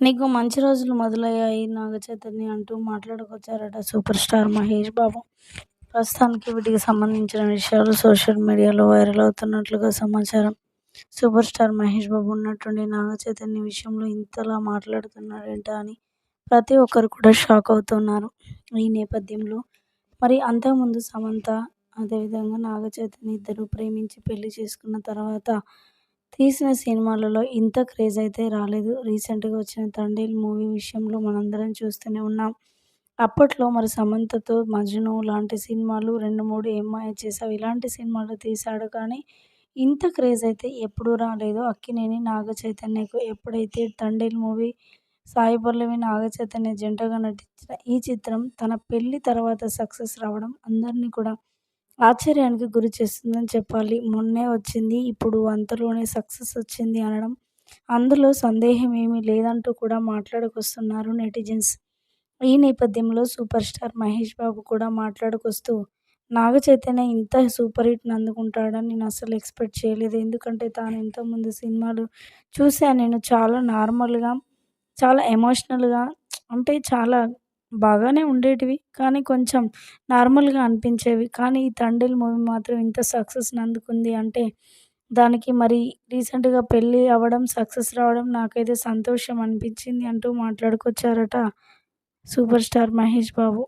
నీకు మంచి రోజులు మొదలయ్యాయి నాగచైతన్య అంటూ మాట్లాడుకొచ్చారట సూపర్ స్టార్ మహేష్ బాబు. ప్రస్తుతానికి వీటికి సంబంధించిన విషయాలు సోషల్ మీడియాలో వైరల్ అవుతున్నట్లుగా సమాచారం. సూపర్ స్టార్ మహేష్ బాబు ఉన్నట్టుండి నాగచైతన్య విషయంలో ఇంతలా మాట్లాడుతున్నాడేంట అని ప్రతి ఒక్కరు కూడా షాక్ అవుతున్నారు. ఈ నేపథ్యంలో మరి అంతకుముందు సమంత అదేవిధంగా నాగచైతన్య ఇద్దరు ప్రేమించి పెళ్ళి చేసుకున్న తర్వాత తీసిన సినిమాలలో ఇంత క్రేజ్ అయితే రాలేదు. రీసెంట్గా వచ్చిన తండేల్ మూవీ విషయంలో మనందరం చూస్తూనే ఉన్నాం. అప్పట్లో మరి సమంతతో మజ్ను లాంటి సినిమాలు రెండు మూడు ఏమ్మాయ చేసావు ఇలాంటి సినిమాలు తీశాడు కానీ ఇంత క్రేజ్ అయితే ఎప్పుడూ రాలేదు. అక్కినేని నాగ చైతన్యకు ఎప్పుడైతే తండేల్ మూవీ సాయి పల్లవి నాగ చైతన్య జంటగా నటించిన ఈ చిత్రం తన పెళ్ళి తర్వాత సక్సెస్ రావడం అందరినీ కూడా ఆశ్చర్యానికి గురి చేస్తుందని చెప్పాలి. మొన్నే వచ్చింది ఇప్పుడు అంతలోనే సక్సెస్ వచ్చింది అనడం. అందులో సందేహం ఏమీ లేదంటూ కూడా మాట్లాడుకొస్తున్నారు నెటిజన్స్. ఈ నేపథ్యంలో సూపర్ స్టార్ మహేష్ బాబు కూడా మాట్లాడుకొస్తూ నాగ చైతన్య ఇంత సూపర్ హిట్ని అందుకుంటాడని నేను అసలు ఎక్స్పెక్ట్ చేయలేదు. ఎందుకంటే తాను ఇంతకుముందు సినిమాలు చూశాను నేను చాలా నార్మల్గా చాలా ఎమోషనల్గా అంటే చాలా బాగానే ఉండేటివి. కానీ కొంచెం నార్మల్గా అనిపించేవి. కానీ ఈ తండ్రిల్ మూవీ మాత్రం ఇంత సక్సెస్ని అందుకుంది అంటే దానికి మరి రీసెంట్గా పెళ్ళి అవ్వడం సక్సెస్ రావడం నాకైతే సంతోషం అనిపించింది అంటూ మాట్లాడుకొచ్చారట సూపర్ స్టార్ మహేష్ బాబు.